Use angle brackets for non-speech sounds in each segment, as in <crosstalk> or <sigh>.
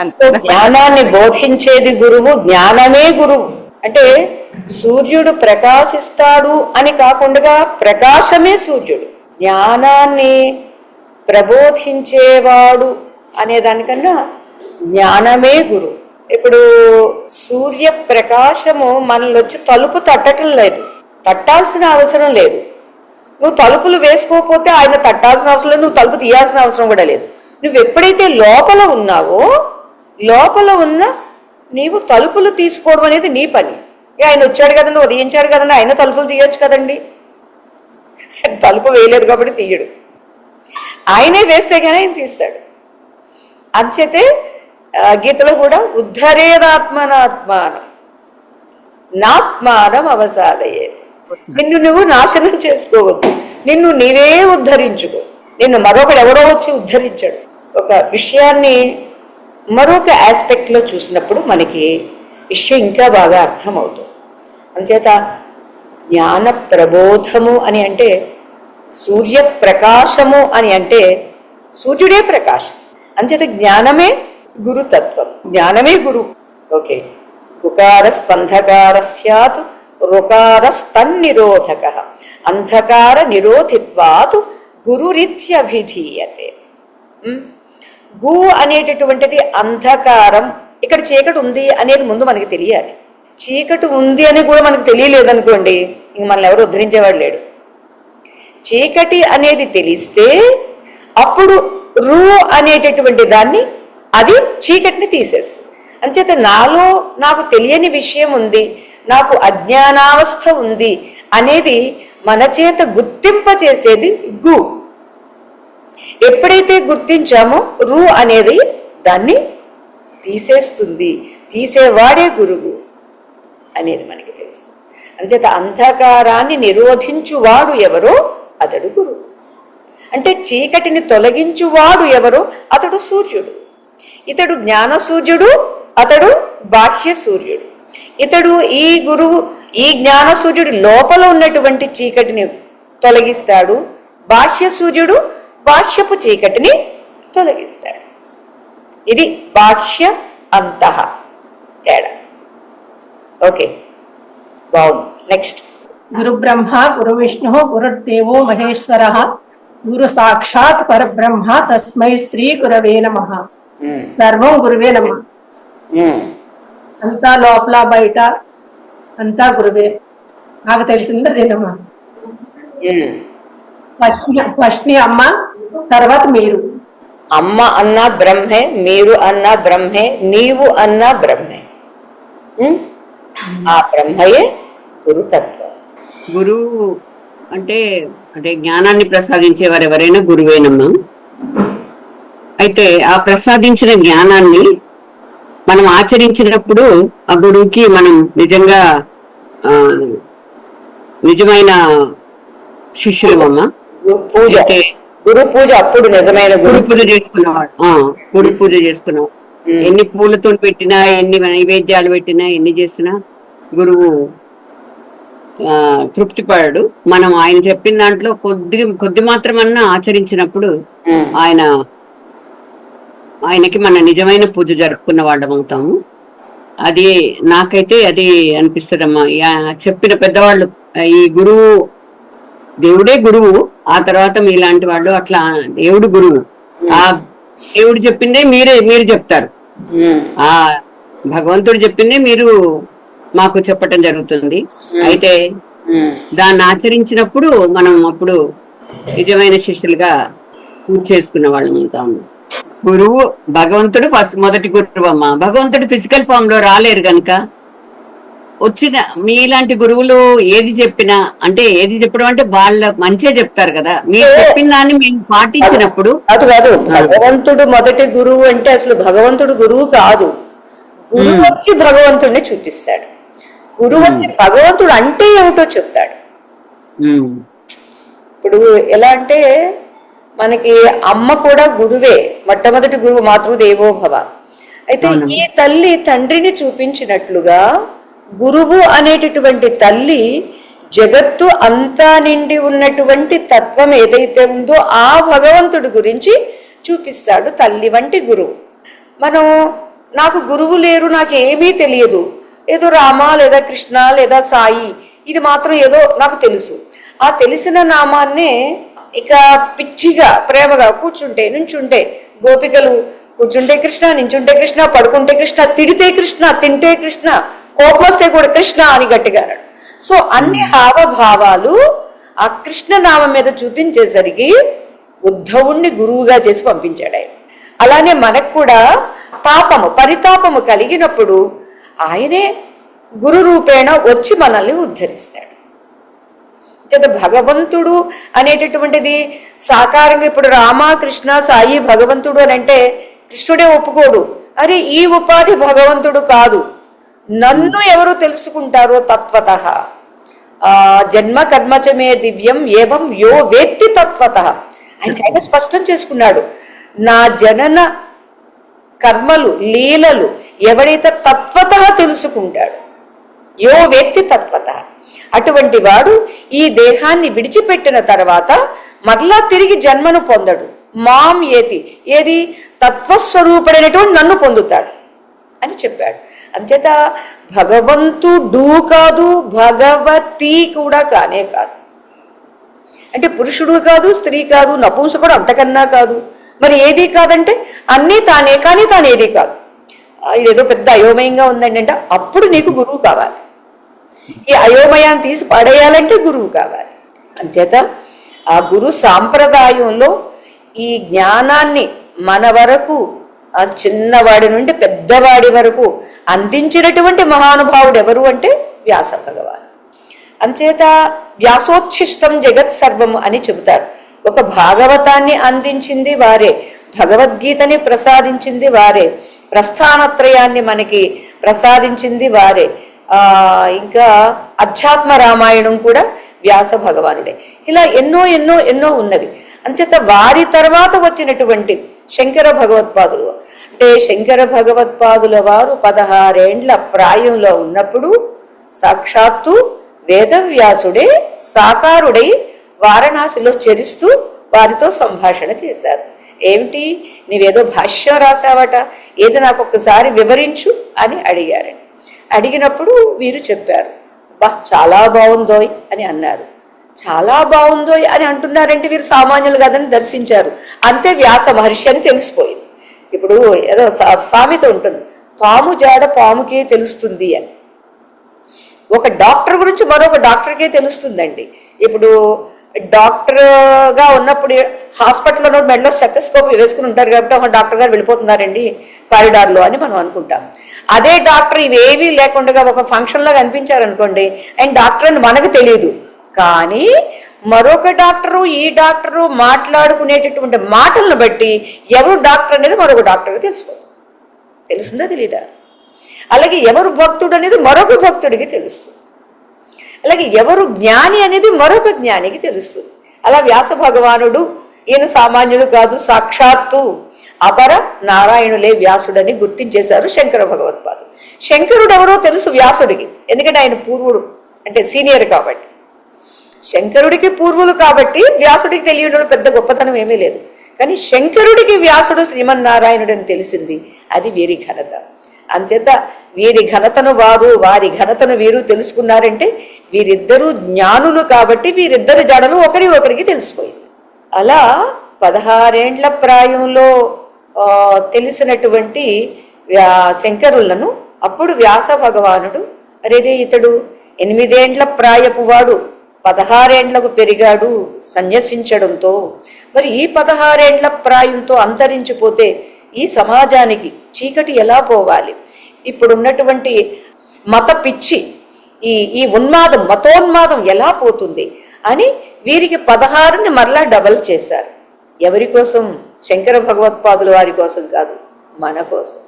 <laughs> జ్ఞానాన్ని బోధించేది గురువు జ్ఞానమే గురువు. అంటే సూర్యుడు ప్రకాశిస్తాడు అని కాకుండా ప్రకాశమే సూర్యుడు. జ్ఞానాన్ని ప్రబోధించేవాడు అనే దానికన్నా జ్ఞానమే గురువు. ఇప్పుడు సూర్య ప్రకాశము మనల్ని వచ్చి తలుపు తట్టడం లేదు. తట్టాల్సిన అవసరం లేదు. నువ్వు తలుపులు వేసుకోకపోతే ఆయన తట్టాల్సిన అవసరం లేదు నువ్వు తలుపు తీయాల్సిన అవసరం కూడా లేదు. నువ్వు ఎప్పుడైతే లోపల ఉన్నావో లోపల ఉన్న నీవు తలుపులు తీసుకోవడం అనేది నీ పని. ఏ ఆయన వచ్చాడు కదండి ఉదయించాడు కదండి ఆయన తలుపులు తీయొచ్చు కదండి. తలుపు వేయలేదు కాబట్టి తీయడు. ఆయనే వేస్తే కానీ ఆయన తీస్తాడు. అంచేతే గీతలో కూడా ఉద్ధరేదాత్మనాత్మానం. నాత్మానం అవసాదయ్యేది నిన్ను నువ్వు నాశనం చేసుకోవద్దు. నిన్ను నీవే ఉద్ధరించుకో. నిన్ను మరొకడు ఎవడో వచ్చి ఉద్ధరించాడు. ఒక విషయాన్ని మరొక ఆస్పెక్ట్లో చూసినప్పుడు మనకి విషయం ఇంకా బాగా అర్థమవుతుంది. అంచేత జ్ఞాన ప్రబోధము అని అంటే సూర్యప్రకాశము అని అంటే సూర్యుడే ప్రకాశం. అంచేత జ్ఞానమే గురుతత్వం. జ్ఞానమే గురు. ఓకే. ఉకార స్పంధకార స్యాత్ రుకార అంధకార నిరోధిత్వాత్ గురురిత్యభిధీయతే. గు అనేటటువంటిది అంధకారం. ఇక్కడ చీకటి ఉంది అనేది ముందు మనకి తెలియాలి. చీకటి ఉంది అని కూడా మనకు తెలియలేదనుకోండి ఇంక మనల్ని ఎవరు ఉద్ధరించేవాడు లేడు. చీకటి అనేది తెలిస్తే అప్పుడు రూ అనేటటువంటి దాన్ని అది చీకటిని తీసేస్తుంది. అంచేత నాలో నాకు తెలియని విషయం ఉంది నాకు అజ్ఞానావస్థ ఉంది అనేది మన చేత గుర్తింపచేసేది గు. ఎప్పుడైతే గుర్తించామో రు అనేది దాన్ని తీసేస్తుంది. తీసేవాడే గురువు అనేది మనకి తెలుస్తుంది. అంచేత అంధకారాన్ని నిరోధించువాడు ఎవరో అతడు గురువు. అంటే చీకటిని తొలగించువాడు ఎవరో అతడు సూర్యుడు. ఇతడు జ్ఞాన సూర్యుడు అతడు బాహ్య సూర్యుడు. ఇతడు ఈ గురువు ఈ జ్ఞాన సూర్యుడు లోపల ఉన్నటువంటి చీకటిని తొలగిస్తాడు. బాహ్య సూర్యుడు బాహ్యపు చీకటిని తొలగిస్తాడు. ఇది బాహ్య అంతః తేడా. ఓకే బాగుంది. నెక్స్ట్ గురు బ్రహ్మ గురు విష్ణు గురుర్దేవో మహేశ్వర గురు సాక్షాత్ పరబ్రహ్మ తస్మై శ్రీ గురవే నమ. సర్వం గురువే నమ. అంతా లోపల బయట అంతా గురువే. నాకు తెలిసింది అదేనమ్మా ఫస్ట్ ఫస్ట్ని అమ్మ తర్వాత మీరు. అమ్మ అన్న బ్రహ్మే మీరు అన్న బ్రహ్మే నీవు అన్న బ్రహ్మే? ఆ బ్రహ్మయే గురుతత్వం. గురువు అంటే అదే జ్ఞానాన్ని ప్రసాదించేవారు ఎవరైనా గురువేనమ్మా? అయితే ఆ ప్రసాదించిన జ్ఞానాన్ని మనం ఆచరించినప్పుడు ఆ గురువుకి మనం నిజంగా ఆ, నిజమైన శిష్యులమమ్మా? గు- పూజ. అంటే గురు పూజ అప్పుడు నిజమైన గురు. పూజ చేసుకున్నవాడు. గురు పూజ చేసుకున్నవాడు ఉమ్. ఎన్ని పూలతో పెట్టినా ఎన్ని నైవేద్యాలు పెట్టినా ఎన్ని చేసినా గురువు ఆ, తృప్తి పడడు. మనం ఆయన చెప్పిన దాంట్లో కొద్ది కొద్ది మాత్రమన్నా ఆచరించినప్పుడు. ఆయన ఆయనకి మన నిజమైన పూజ జరుపుకున్న వాళ్ళం అవుతాము. అది నాకైతే అది అనిపిస్తుందమ్మా. చెప్పిన పెద్దవాళ్ళు ఈ గురువు దేవుడే గురువు. ఆ తర్వాత మీలాంటి వాళ్ళు అట్లా దేవుడు గురువు. ఆ దేవుడు చెప్పిందే మీరే మీరు చెప్తారు. ఆ భగవంతుడు చెప్పిందే మీరు మాకు చెప్పటం జరుగుతుంది. అయితే. దాన్ని ఆచరించినప్పుడు మనం అప్పుడు నిజమైన శిష్యులుగా పూజ చేసుకున్న వాళ్ళం అవుతాము. గురువు భగవంతుడు ఫస్ట్ మొదటి గురువు అమ్మ. భగవంతుడు ఫిజికల్ ఫామ్లో రాలేరు గనుక వచ్చిన మీలాంటి గురువులు ఏది చెప్పినా అంటే ఏది చెప్పడం అంటే వాళ్ళ మంచిగా చెప్తారు కదా. మీరు చెప్పిన దాన్ని మేము పాటించినప్పుడు కాదు. కాదు భగవంతుడు మొదటి గురువు అంటే అసలు భగవంతుడు గురువు కాదు. గురువు వచ్చి భగవంతుడిని చూపిస్తాడు. గురువు వచ్చి భగవంతుడు అంటే ఏమిటో చెప్తాడు. ఇప్పుడు ఎలా అంటే మనకి అమ్మ కూడా గురువే మొట్టమొదటి గురువు మాతృదేవో భవ. అయితే ఈ తల్లి తండ్రిని చూపించినట్లుగా గురువు అనేటటువంటి తల్లి జగత్తు అంతా నిండి ఉన్నటువంటి తత్వం ఏదైతే ఉందో ఆ భగవంతుడి గురించి చూపిస్తాడు తల్లి వంటి గురువు. మనం నాకు గురువు లేరు నాకు ఏమీ తెలియదు. ఏదో రామ లేదా కృష్ణ లేదా సాయి ఇది మాత్రం ఏదో నాకు తెలుసు. ఆ తెలిసిన నామాన్నే ఇక పిచ్చిగా ప్రేమగా కూర్చుంటే నుంచుంటే గోపికలు కూర్చుంటే కృష్ణ నించుంటే కృష్ణ పడుకుంటే కృష్ణ తిడితే కృష్ణ తింటే కృష్ణ కోపం వస్తే కూడా కృష్ణ అని గట్టిగా అన్నాడు. సో అన్ని హావభావాలు ఆ కృష్ణ నామం మీద చూపించేసరికి ఉద్ధవుణ్ణి గురువుగా చేసి పంపించాడు ఆయన. అలానే మనకు కూడా తాపము పరితాపము కలిగినప్పుడు ఆయనే గురు రూపేణ వచ్చి మనల్ని ఉద్ధరిస్తాడు. చేత భగవంతుడు అనేటటువంటిది సాకారంగా ఇప్పుడు రామ కృష్ణ సాయి భగవంతుడు అని అంటే కృష్ణుడే ఒప్పుకోడు. అరే ఈ ఉపాధి భగవంతుడు కాదు. నన్ను ఎవరు తెలుసుకుంటారో తత్వత. ఆ జన్మ కర్మచమే దివ్యం ఏవం యో వేత్తి తత్వత. ఆయన ఆయన స్పష్టం చేసుకున్నాడు. నా జనన కర్మలు లీలలు ఎవడైతే తత్వత తెలుసుకుంటాడు యో వ్యక్తి తత్వత. అటువంటి వాడు ఈ దేహాన్ని విడిచిపెట్టిన తర్వాత మరలా తిరిగి జన్మను పొందడు. మాం ఏతి. ఏది? తత్వస్వరూపుడైనటువంటి నన్ను పొందుతాడు అని చెప్పాడు. అంచేత భగవంతుడు కాదు భగవతి కూడా కానే కాదు. అంటే పురుషుడు కాదు స్త్రీ కాదు నపుంసకుడు అంతకన్నా కాదు. మరి ఏది కాదంటే అన్నీ తానే కానీ తానేది కాదు. ఏదో ఇదేదో పెద్ద అయోమయంగా ఉందండి అంటే అప్పుడు నీకు గురువు కావాలి. ఈ అయోమయాన్ని తీసి పడేయాలంటే గురువు కావాలి. అంచేత ఆ గురు సాంప్రదాయంలో ఈ జ్ఞానాన్ని మన వరకు ఆ చిన్నవాడి నుండి పెద్దవాడి వరకు అందించినటువంటి మహానుభావుడు ఎవరు అంటే వ్యాస భగవాన్. అంచేత వ్యాసోచ్ఛిష్టం జగత్ సర్వము అని చెబుతారు. ఒక భాగవతాన్ని అందించింది వారే భగవద్గీతని ప్రసాదించింది వారే ప్రస్థానత్రయాన్ని మనకి ప్రసాదించింది వారే. ఆ ఇంకా అధ్యాత్మ రామాయణం కూడా వ్యాస భగవానుడే. ఇలా ఎన్నో ఎన్నో ఎన్నో ఉన్నవి. అంచేత వారి తర్వాత వచ్చినటువంటి శంకర భగవత్పాదులు. అంటే శంకర భగవత్పాదుల వారు పదహారేండ్ల ప్రాయంలో ఉన్నప్పుడు సాక్షాత్తు వేదవ్యాసుడే సాకారుడై వారణాసిలో చరిస్తూ వారితో సంభాషణ చేశారు. ఏమిటి? నీవేదో భాష్యం రాసావట ఏదో నాకు ఒక్కసారి వివరించు అని అడిగారండి. అడిగినప్పుడు వీరు చెప్పారు బా చాలా బాగుందోయ్ అని అన్నారు. చాలా బాగుందో అని అంటున్నారంటే వీరు సామాన్యులు కాదని దర్శించారు. అంతే వ్యాస మహర్షి అని తెలిసిపోయింది. ఇప్పుడు ఏదో సా- సామెత ఉంటుంది. పాము జాడ పాముకే తెలుస్తుంది అని. ఒక డాక్టర్ గురించి మరొక డాక్టర్కే తెలుస్తుందండి. ఇప్పుడు డాక్టర్గా ఉన్నప్పుడు హాస్పిటల్లో మెడలో స్టెథోస్కోప్ వేసుకుని ఉంటారు కాబట్టి ఒక డాక్టర్ గారు వెళ్ళిపోతున్నారండి కారిడార్లో అని మనం అనుకుంటాం. అదే డాక్టర్ ఇవేవీ లేకుండా ఒక ఫంక్షన్లో కనిపించారనుకోండి అండ్ డాక్టర్ అని మనకు తెలియదు కానీ మరొక డాక్టరు ఈ డాక్టరు మాట్లాడుకునేటటువంటి మాటలను బట్టి ఎవరు డాక్టర్ అనేది మరొక డాక్టర్కి తెలిసిపోతుంది తెలుస్తుందా తెలీదా? అలాగే ఎవరు భక్తుడు అనేది మరొక భక్తుడికి తెలుస్తుంది. అలాగే ఎవరు జ్ఞాని అనేది మరొక జ్ఞానికి తెలుస్తుంది. అలా వ్యాస భగవానుడు ఈయన సామాన్యుడు కాదు సాక్షాత్తు అపర నారాయణులే వ్యాసుడని గుర్తించేశారు శంకర భగవత్పాదు శంకరుడు ఎవరో తెలుసు వ్యాసుడికి. ఎందుకంటే ఆయన పూర్వుడు అంటే సీనియర్ కాబట్టి. శంకరుడికి పూర్వులు కాబట్టి వ్యాసుడికి తెలియడంలో పెద్ద గొప్పతనం ఏమీ లేదు. కానీ శంకరుడికి వ్యాసుడు శ్రీమన్నారాయణుడు అని తెలిసింది. అది వీరి ఘనత. అంచేత వీరి ఘనతను వారు వారి ఘనతను వీరు తెలుసుకున్నారంటే వీరిద్దరూ జ్ఞానులు కాబట్టి వీరిద్దరి జడలు ఒకరి ఒకరికి తెలిసిపోయింది. అలా పదహారేండ్ల ప్రాయంలో తెలిసినటువంటి వ్యా- శంకరులను అప్పుడు వ్యాస భగవానుడు అరేదే ఇతడు ఎనిమిదేండ్ల ప్రాయపు వాడు పదహారేండ్లకు పెరిగాడు సన్యసించడంతో. మరి ఈ పదహారేండ్ల ప్రాయంతో అంతరించిపోతే ఈ సమాజానికి చీకటి ఎలా పోవాలి? ఇప్పుడున్నటువంటి మత పిచ్చి ఈ ఈ ఉన్మాదం మతోన్మాదం ఎలా పోతుంది అని వీరికి పదహారుని మరలా డబల్ చేశారు. ఎవరి కోసం? శంకర భగవత్పాదుల వారి కోసం కాదు మన కోసం.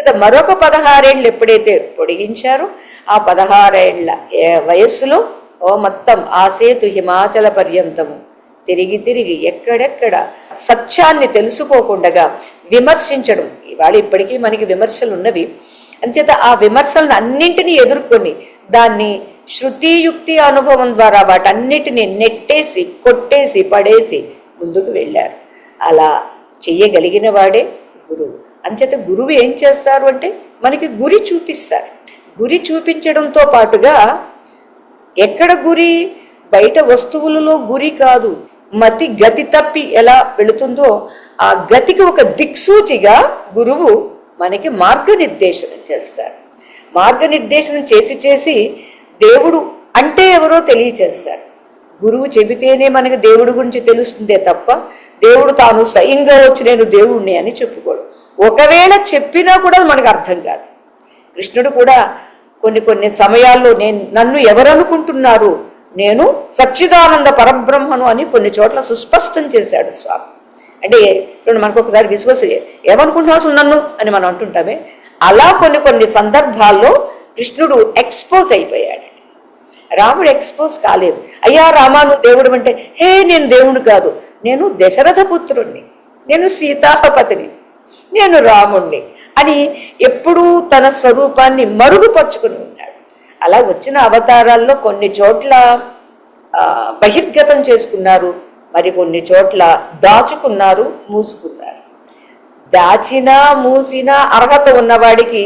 ఇక్కడ మరొక పదహారేళ్ళు ఎప్పుడైతే పొడిగించారో ఆ పదహారేళ్ళ ఏ- వయస్సులో ఓ మొత్తం ఆ సేతు హిమాచల పర్యంతము తిరిగి తిరిగి ఎక్కడెక్కడ సత్యాన్ని తెలుసుకోకుండా విమర్శించడం. ఇవాళ ఇప్పటికీ మనకి విమర్శలు ఉన్నవి అంచేత ఆ విమర్శలను అన్నింటినీ ఎదుర్కొని దాన్ని శృతియుక్తి అనుభవం ద్వారా వాటన్నిటిని నెట్టేసి కొట్టేసి పడేసి ముందుకు వెళ్ళారు. అలా చెయ్యగలిగిన వాడే గురువు. అంచేత గురువు ఏం చేస్తారు అంటే మనకి గురి చూపిస్తారు. గురి చూపించడంతో పాటుగా ఎక్కడ గురి? బయట వస్తువులలో గురి కాదు. మతి గతి తప్పి ఎలా వెళుతుందో ఆ గతికి ఒక దిక్సూచిగా గురువు మనకి మార్గనిర్దేశనం చేస్తారు. మార్గనిర్దేశనం చేసి చేసి దేవుడు అంటే ఎవరో తెలియచేస్తారు. గురువు చెబితేనే మనకి దేవుడి గురించి తెలుస్తుందే తప్ప దేవుడు తాను స్వయంగా వచ్చి నేను దేవుణ్ణి అని చెప్పుకోడు. ఒకవేళ చెప్పినా కూడా మనకు అర్థం కాదు. కృష్ణుడు కూడా కొన్ని కొన్ని సమయాల్లో నేను నన్ను ఎవరనుకుంటున్నారు? నేను సచ్చిదానంద పరబ్రహ్మను అని కొన్ని చోట్ల సుస్పష్టం చేశాడు స్వామి. అంటే చూడండి మనకు ఒకసారి విశ్వాస ఏమనుకుంటున్నావు అసలు నన్ను? అని మనం అంటుంటామే. అలా కొన్ని కొన్ని సందర్భాల్లో కృష్ణుడు ఎక్స్పోజ్ అయిపోయాడు. రాముడు ఎక్స్పోజ్ కాలేదు. అయ్యా రామాను దేవుడు అంటే హే నేను దేవుడు కాదు. నేను దశరథ పుత్రుణ్ణి. నేను సీతాపతిని. నేను రాముణ్ణి. అని ఎప్పుడూ తన స్వరూపాన్ని మరుగుపరుచుకుని ఉన్నాడు అలా వచ్చిన అవతారాల్లో కొన్ని చోట్ల బహిర్గతం చేసుకున్నారు. మరి కొన్ని చోట్ల దాచుకున్నారు మూసుకున్నారు. దాచినా మూసినా అర్హత ఉన్నవాడికి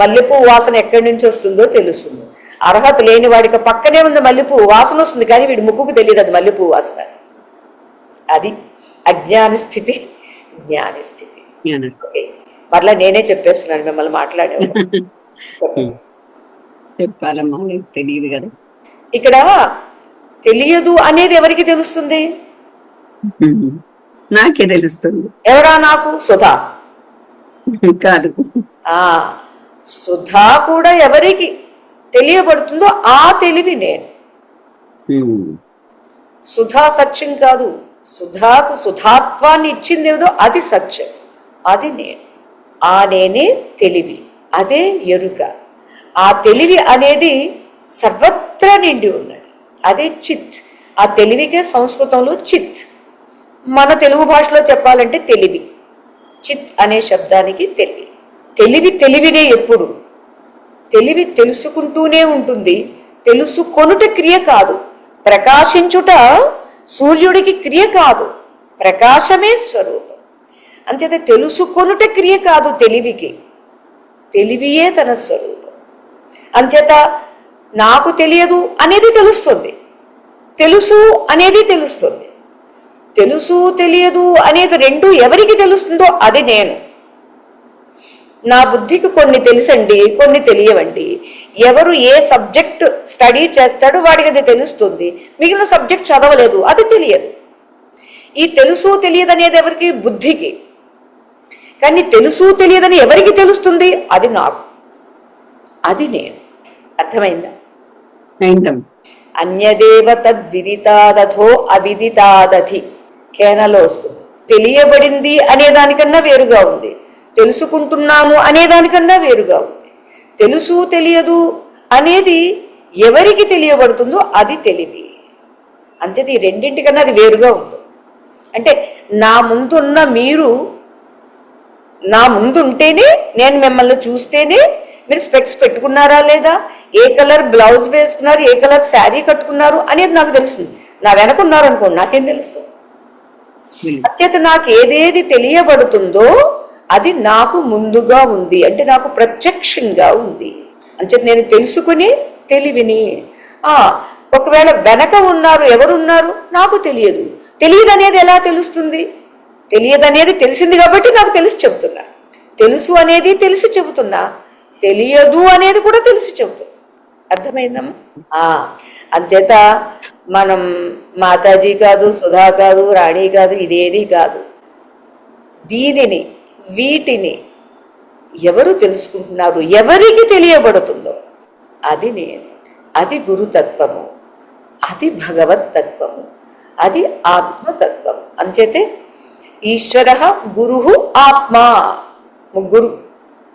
మల్లెపూ వాసన ఎక్కడి నుంచి వస్తుందో తెలుస్తుంది. అర్హత లేని వాడికి పక్కనే ఉంది మల్లెపూ వాసన వస్తుంది కానీ వీడి ముక్కుకు తెలియదు అది మల్లెపూ వాసన. అది అజ్ఞాన స్థితి జ్ఞాని స్థితి. ఓకే. మరలా నేనే చెప్పేస్తున్నాను మిమ్మల్ని మాట్లాడే <laughs> చెప్పాలమ్మా తెలియదు కదా. ఇక్కడ తెలియదు అనేది ఎవరికి తెలుస్తుంది? నాకే తెలుస్తుంది. ఎవరా నాకు? సుధా. <laughs> కాదు. ఆ సుధా కూడా ఎవరికి తెలియబడుతుందో ఆ తెలివి నేను. సుధా సత్యం కాదు. సుధాకు సుధాత్వాన్ని ఇచ్చింది ఏదో అది సత్యం. అది నేను. ఆ నేనే తెలివి అదే ఎరుక. ఆ తెలివి అనేది సర్వత్రా నిండి ఉన్నది. అదే చిత్. ఆ తెలివికే సంస్కృతంలో చిత్. మన తెలుగు భాషలో చెప్పాలంటే తెలివి. చిత్ అనే శబ్దానికి తెలివి. తెలివి తెలివినే ఎప్పుడు. తెలివి తెలుసుకుంటూనే ఉంటుంది. తెలుసుకొనుట క్రియ కాదు. ప్రకాశించుట సూర్యుడికి క్రియ కాదు. ప్రకాశమే స్వరూపం. అంచేత తెలుసుకొనుట క్రియ కాదు తెలివికి. తెలివియే తన స్వరూపం. అంచేత నాకు తెలియదు అనేది తెలుస్తుంది. తెలుసు అనేది తెలుస్తుంది. తెలుసు తెలియదు అనేది రెండు ఎవరికి తెలుస్తుందో అది నేను. నా బుద్ధికి కొన్ని తెలుసండి కొన్ని తెలియవండి. ఎవరు ఏ సబ్జెక్ట్ స్టడీ చేస్తాడో వాడికి అది తెలుస్తుంది. మిగిలిన సబ్జెక్ట్ చదవలేదు అది తెలియదు. ఈ తెలుసు తెలియదు అనేది ఎవరికి? బుద్ధికి. కానీ తెలుసు తెలియదని ఎవరికి తెలుస్తుంది? అది నాకు. అది నేను. అర్థమైందా? అన్యదేవ తద్విదితాదథో అవిదితాదధి. కేనలో వస్తుంది. తెలియబడింది అనే దానికన్నా వేరుగా ఉంది. తెలుసుకుంటున్నాను అనే దానికన్నా వేరుగా ఉంది. తెలుసు తెలియదు అనేది ఎవరికి తెలియబడుతుందో అది తెలివి. అంతేది రెండింటికన్నా అది వేరుగా ఉంటుంది అంటే నా ముందున్న మీరు నా ముందు ఉంటేనే నేను మిమ్మల్ని చూస్తేనే మీరు స్పెక్స్ పెట్టుకున్నారా లేదా? ఏ కలర్ బ్లౌజ్ వేసుకున్నారు? ఏ కలర్ శారీ కట్టుకున్నారు? అనేది నాకు తెలుస్తుంది నా వెనక ఉన్నారు అనుకోండి నాకేం తెలుస్తుంది అత్యత నాకు ఏదేది తెలియబడుతుందో అది నాకు ముందుగా ఉంది. అంటే నాకు ప్రత్యక్షంగా ఉంది. అంచేత నేను తెలుసుకుని తెలివిని. ఆ ఒకవేళ వెనక ఉన్నారు ఎవరున్నారు? నాకు తెలియదు. తెలియదు అనేది ఎలా తెలుస్తుంది? తెలియదనేది తెలిసింది కాబట్టి నాకు తెలిసి చెబుతున్నా. తెలుసు అనేది తెలిసి చెబుతున్నా. తెలియదు అనేది కూడా తెలిసి చెబుతున్నా. అర్థమైందమ్మా? అంచేత మనం మాతాజీ కాదు సుధా కాదు రాణి కాదు ఇదేది కాదు. దీనిని వీటిని ఎవరు తెలుసుకుంటున్నారు? ఎవరికి తెలియబడుతుందో? అది నేను. అది గురుతత్వము. అది భగవత్ తత్వము. అది ఆత్మతత్వము. అంచేతే ఈశ్వర గురు ఆత్మ. ముగ్గురు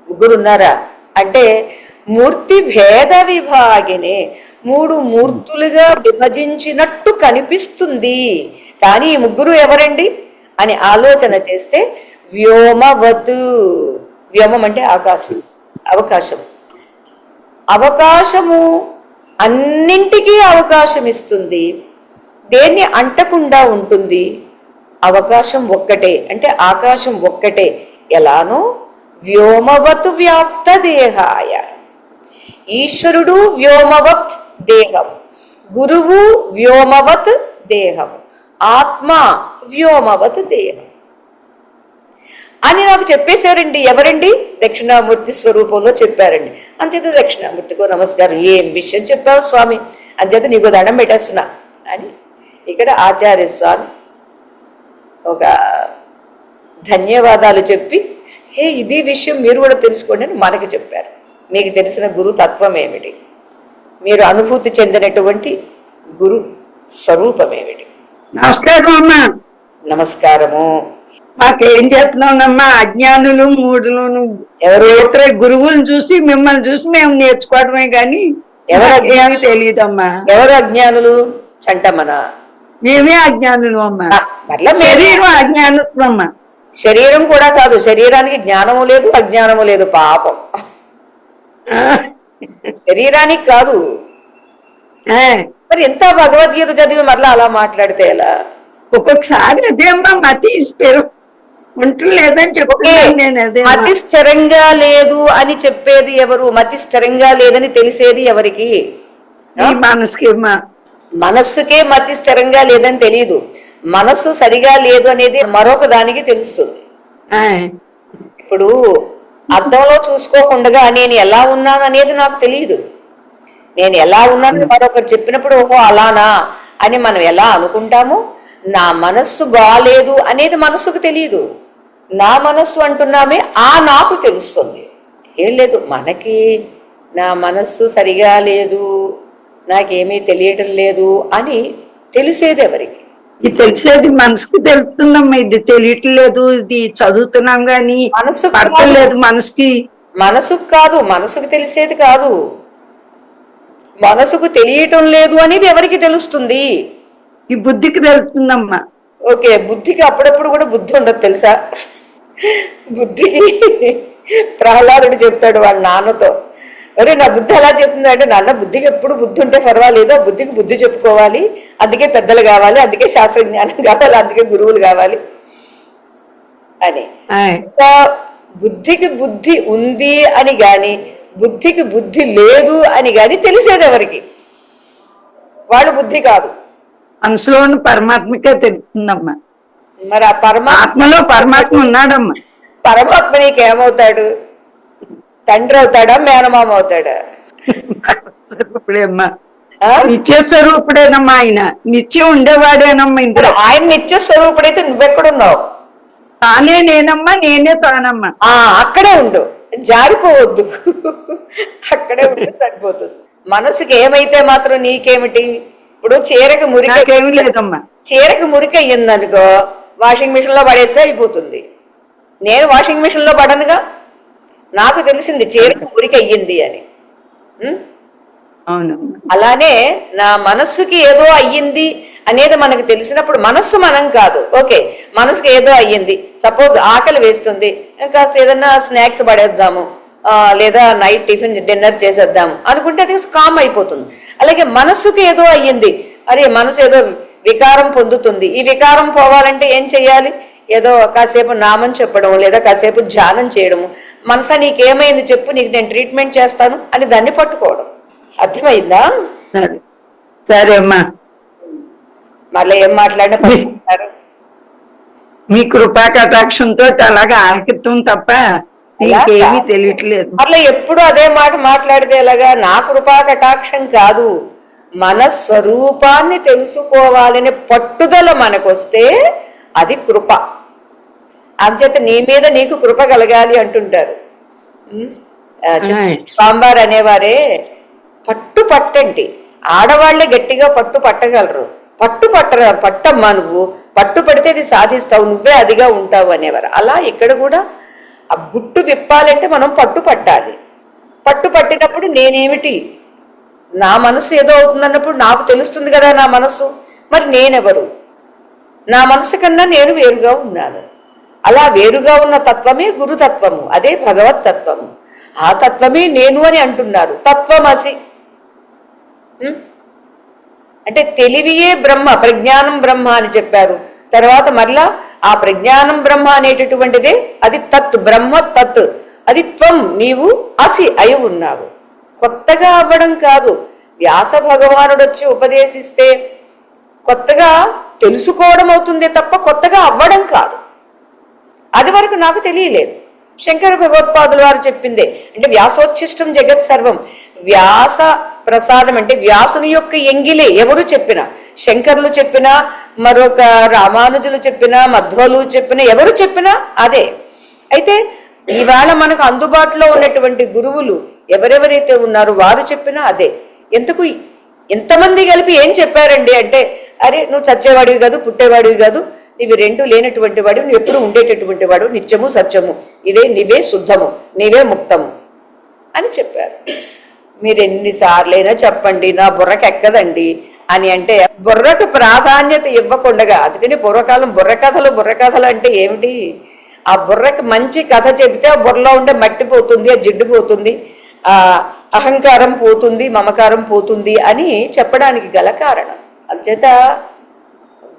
ముగ్గురు ఉన్నారా అంటే మూర్తి భేద విభాగినే మూడు మూర్తులుగా విభజించినట్టు కనిపిస్తుంది. కానీ ఈ ముగ్గురు ఎవరండి? అని ఆలోచన చేస్తే వ్యోమవత్. వ్యోమం అంటే ఆకాశం అవకాశం. అవకాశము అన్నింటికీ అవకాశం ఇస్తుంది. దేన్ని అంటకుండా ఉంటుంది? అవకాశం ఒక్కటే. అంటే ఆకాశం ఒక్కటే. ఎలానో? వ్యోమవతు వ్యాప్త దేహాయ. ఈశ్వరుడు వ్యోమవత్ దేహం. గురువు వ్యోమవత్ దేహం. ఆత్మ వ్యోమవత్ దేహం. అని నాకు చెప్పేశారండి ఎవరండి? దక్షిణామూర్తి స్వరూపంలో చెప్పారండి. అంతేత దక్షిణామూర్తికో నమస్కారం. ఏం విషయం చెప్పావు స్వామి? అంతేత నీకు దండం పెట్టేస్తున్నా. అని ఇక్కడ ఆచార్య స్వామి ఒక ధన్యవాదాలు చెప్పి హే ఇది విషయం మీరు కూడా తెలుసుకోండి అని మనకి చెప్పారు. మీకు తెలిసిన గురు తత్వం ఏమిటి? మీరు అనుభూతి చెందినటువంటి గురు స్వరూపం ఏమిటి? నమస్కారం అమ్మా. నమస్కారము. మాకేం చేస్తున్నావునమ్మా? అజ్ఞానులు మూడులను ఎవరు? గురువులను చూసి మిమ్మల్ని చూసి మేము నేర్చుకోవడమే గాని ఎవరు? ఏమి తెలియదమ్మా. ఎవరు అజ్ఞానులు? చంటమన. మేమే అజ్ఞానులు అమ్మా. శరీరం అజ్ఞానత్వం అమ్మా. శరీరం కూడా కాదు శరీరానికి జ్ఞానము లేదు అజ్ఞానము లేదు పాపం. శరీరానికి కాదు. మరి ఎంత భగవద్గీత చదివి మరలా అలా మాట్లాడితే ఎలా? ఒక్కొక్కసారి అదే అమ్మా మతి స్థిరం. ఉంటలేదని అమ్మా. మతి స్థిరంగా లేదు అని చెప్పేది ఎవరు? మతి స్థిరంగా లేదని తెలిసేది ఎవరికి? మనసుకి మనస్సుకే మతి స్థిరంగా లేదని తెలియదు మనస్సు సరిగా లేదు అనేది మరొక దానికి తెలుస్తుంది. ఇప్పుడు అద్దంలో చూసుకోకుండా నేను ఎలా ఉన్నాను అనేది నాకు తెలియదు నేను ఎలా ఉన్నాను మరొకరు చెప్పినప్పుడు ఓహో అలానా అని మనం ఎలా అనుకుంటామో? నా మనస్సు బాలేదు అనేది మనస్సుకు తెలియదు నా మనస్సు అంటున్నామే ఆ నాకు తెలుస్తుంది. ఏం లేదు మనకి నా మనస్సు సరిగా లేదు. నాకేమీ తెలియటం లేదు అని తెలిసేది ఎవరికి? ఇది తెలిసేది మనసుకి తెలుస్తుందమ్మా ఇది తెలియట్లేదు ఇది చదువుతున్నాం గాని మనసు పడతలేదు మనసుకి. మనసుకు కాదు మనసుకు తెలిసేది కాదు. మనసుకు తెలియటం లేదు అనేది ఎవరికి తెలుస్తుంది? ఈ బుద్ధికి తెలుస్తుందమ్మా. ఓకే బుద్ధికి అప్పుడప్పుడు కూడా బుద్ధి ఉండదు తెలుసా? బుద్ధికి ప్రహ్లాదుడు చెప్తాడు వాళ్ళ నాన్నతో. అరే నా బుద్ధి ఎలా చెప్తుంది అంటే నాన్న బుద్ధికి ఎప్పుడు బుద్ధి ఉంటే పర్వాలేదు బుద్ధికి బుద్ధి చెప్పుకోవాలి అందుకే పెద్దలు కావాలి అందుకే శాస్త్ర జ్ఞానం కావాలి అందుకే గురువులు కావాలి అని. బుద్ధికి బుద్ధి ఉంది అని గాని బుద్ధికి బుద్ధి లేదు అని గాని తెలిసేది ఎవరికి? వాళ్ళు బుద్ధి కాదు. మనసులోని పరమాత్మకే తెలుస్తుందమ్మా. మరి ఆ పరమా ఆత్మలో పరమాత్మ ఉన్నాడమ్మా. పరమాత్మ నీకేమవుతాడు? తండ్రి అవుతాడా మేనమామ అవుతాడా? స్వరూపుడేమ్మా? నిత్య స్వరూపుడేనమ్మా ఆయన. నిత్యం ఉండేవాడేనమ్మా ఇందులో. ఆయన నిత్య స్వరూపుడైతే నువ్వెక్కడున్నావు? తానే నేనమ్మా నేనే తానమ్మా. ఆ అక్కడే ఉండు. జారిపోవద్దు. అక్కడే ఉంటే సరిపోతుంది. మనసుకి ఏమైతే మాత్రం నీకేమిటి? ఇప్పుడు చీరకి మురికి లేదమ్మా. చీరకి మురికి అయ్యిందనుకో వాషింగ్ మిషన్లో పడేస్తే అయిపోతుంది. నేను వాషింగ్ మిషన్లో పడనుగా? నాకు తెలిసింది చీరకి మురికి అయ్యింది అని. ఉం? అవునమ్మా అలానే నా మనస్సుకి ఏదో అయ్యింది అనేది మనకు తెలిసినప్పుడు మనస్సు మనం కాదు. ఓకే మనసుకి ఏదో అయ్యింది. సపోజ్ ఆకలి వేస్తుంది కాస్త ఏదన్నా స్నాక్స్ పడేద్దాము ఆ, లేదా నైట్ టిఫిన్ డిన్నర్ చేసేద్దాము అనుకుంటే అది కామ్ అయిపోతుంది. అలాగే మనస్సుకి ఏదో అయ్యింది. అరే మనసు ఏదో వికారం పొందుతుంది. ఈ వికారం పోవాలంటే ఏం చేయాలి ఏదో కాసేపు నామం చెప్పడం లేదా కాసేపు ధ్యానం చేయడము. మనసా నీకేమైంది చెప్పు నీకు నేను ట్రీట్మెంట్ చేస్తాను అని దాన్ని పట్టుకోవడం. అర్థమైందా? సరే. అమ్మా. మళ్ళీ ఏం మాట్లాడినా పట్టుకుంటారు. మీ కృపా కటాక్షంతో అలాగా ఆకిత్వం తప్ప తెలియట్లేదు. మళ్ళీ ఎప్పుడు అదే మాట మాట్లాడితే ఎలాగా? నా కృపా కటాక్షం కాదు. మన స్వరూపాన్ని తెలుసుకోవాలనే పట్టుదల మనకొస్తే అది కృప. అంచేత నీ మీద నీకు కృప కలగాలి అంటుంటారు. సాంబార్ అనేవారే పట్టు పట్టండి. ఆడవాళ్ళే గట్టిగా పట్టు పట్టగలరు. పట్టు పట్టరా పట్టమ్మా నువ్వు. పట్టు పడితే అది సాధిస్తావు. నువ్వే అదిగా ఉంటావు అనేవారు. అలా ఇక్కడ కూడా ఆ గుట్టు విప్పాలంటే మనం పట్టు పట్టాలి. పట్టు పట్టినప్పుడు నేనేమిటి? నా మనసు ఏదో అవుతుందన్నప్పుడు నాకు తెలుస్తుంది కదా నా మనసు మరి నేనెవరు? నా మనసు కన్నా నేను వేరుగా ఉన్నాను. అలా వేరుగా ఉన్న తత్వమే గురుతత్వము అదే భగవత్ తత్వము. ఆ తత్వమే నేను అని అంటున్నారు. తత్వమసి. అంటే తెలివియే బ్రహ్మ ప్రజ్ఞానం బ్రహ్మ అని చెప్పారు. తర్వాత మరలా ఆ ప్రజ్ఞానం బ్రహ్మ అనేటటువంటిదే అది తత్ బ్రహ్మ తత్. అది త్వం నీవు అసి అయి ఉన్నావు. కొత్తగా అవ్వడం కాదు. వ్యాస భగవానుడు వచ్చి ఉపదేశిస్తే కొత్తగా తెలుసుకోవడం అవుతుందే తప్ప కొత్తగా అవ్వడం కాదు. అది వరకు నాకు తెలియలేదు. శంకర భగవత్పాదుల వారు చెప్పిందే అంటే వ్యాసోచ్ఛిష్టం జగత్ సర్వం. వ్యాస ప్రసాదం అంటే వ్యాసుని యొక్క ఎంగిలే ఎవరు చెప్పినా. శంకర్లు చెప్పినా మరొక రామానుజులు చెప్పినా మధ్వలు చెప్పినా ఎవరు చెప్పినా అదే. అయితే ఇవాళ మనకు అందుబాటులో ఉన్నటువంటి గురువులు ఎవరెవరైతే ఉన్నారో వారు చెప్పినా అదే. ఎందుకు ఎంతమంది కలిపి ఏం చెప్పారండి అంటే అరే నువ్వు చచ్చేవాడివి కాదు పుట్టేవాడివి కాదు నీవి రెండు లేనటువంటి వాడు నువ్వు ఎప్పుడు ఉండేటటువంటి వాడు నిత్యము సత్యము. ఇదే నీవే శుద్ధము నీవే ముక్తము అని చెప్పారు. మీరు ఎన్నిసార్లైనా చెప్పండి నా బుర్రకు ఎక్కదండి అని అంటే బుర్రకు ప్రాధాన్యత ఇవ్వకుండగా అందుకని పూర్వకాలం బుర్రకథలు బుర్రకథలు అంటే ఏమిటి? ఆ బుర్రకు మంచి కథ చెబితే ఆ బుర్రలో ఉండే మట్టి పోతుంది ఆ జిడ్డు పోతుంది ఆ అహంకారం పోతుంది మమకారం పోతుంది అని చెప్పడానికి గల కారణం. అంచేత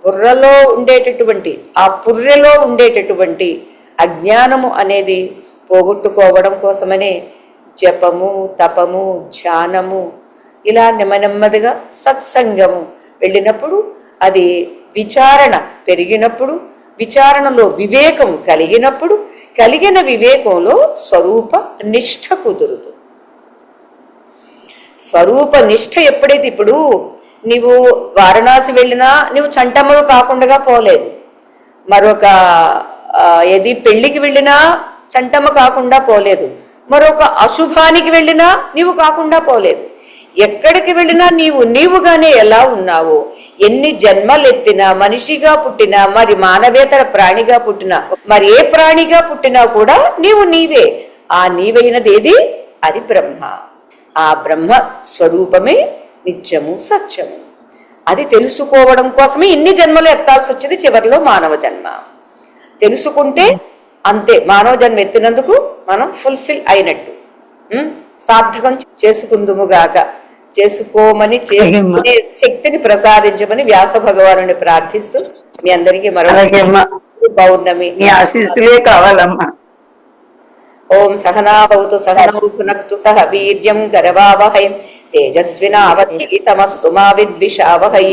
బుర్రలో ఉండేటటువంటి ఆ పుర్రెలో ఉండేటటువంటి అజ్ఞానము అనేది పోగొట్టుకోవడం కోసమనే జపము తపము ధ్యానము ఇలా నెమ్మనెమ్మదిగా సత్సంగము వెళ్ళినప్పుడు అది విచారణ పెరిగినప్పుడు విచారణలో వివేకం కలిగినప్పుడు కలిగిన వివేకంలో స్వరూప నిష్ఠ కుదురుదు. స్వరూప నిష్ఠ ఎప్పుడైతే ఇప్పుడు నీవు వారణాసి వెళ్ళినా నీవు చంటమ్మవి కాకుండా పోలేదు. మరొక ఏది పెళ్ళికి వెళ్ళినా చంటమ్మ కాకుండా పోలేదు. మరొక అశుభానికి వెళ్ళినా నీవు కాకుండా పోలేదు. ఎక్కడికి వెళ్ళినా నీవు నీవుగానే ఎలా ఉన్నావో ఎన్ని జన్మలెత్తినా మనిషిగా పుట్టినా మరి మానవేతర ప్రాణిగా పుట్టినా మరి ఏ ప్రాణిగా పుట్టినా కూడా నీవు నీవే. ఆ నీవైనది ఏది? అది బ్రహ్మ. ఆ బ్రహ్మ స్వరూపమే నిత్యము సత్యము. అది తెలుసుకోవడం కోసమే ఇన్ని జన్మలు ఎత్తాల్సి వచ్చింది చివరిలో మానవ జన్మ. తెలుసుకుంటే అంతే మానవ జన్మ ఎత్తినందుకు మనం ఫుల్ఫిల్ అయినట్టు? సార్థకం చేసుకుందుముగాక చేసుకోమని చేసుకునే శక్తిని ప్రసాదించమని వ్యాస భగవాను ప్రార్థిస్తూ మీ అందరికీ మరో పౌర్ణమి. నీ ఆశీస్సులే కావాలమ్మా. ఓం సహనాభవతు సహనౌ పునక్తు సహ వీర్యం కరవావహై తేజస్వినావధీతమస్తు మా విద్విషావహై.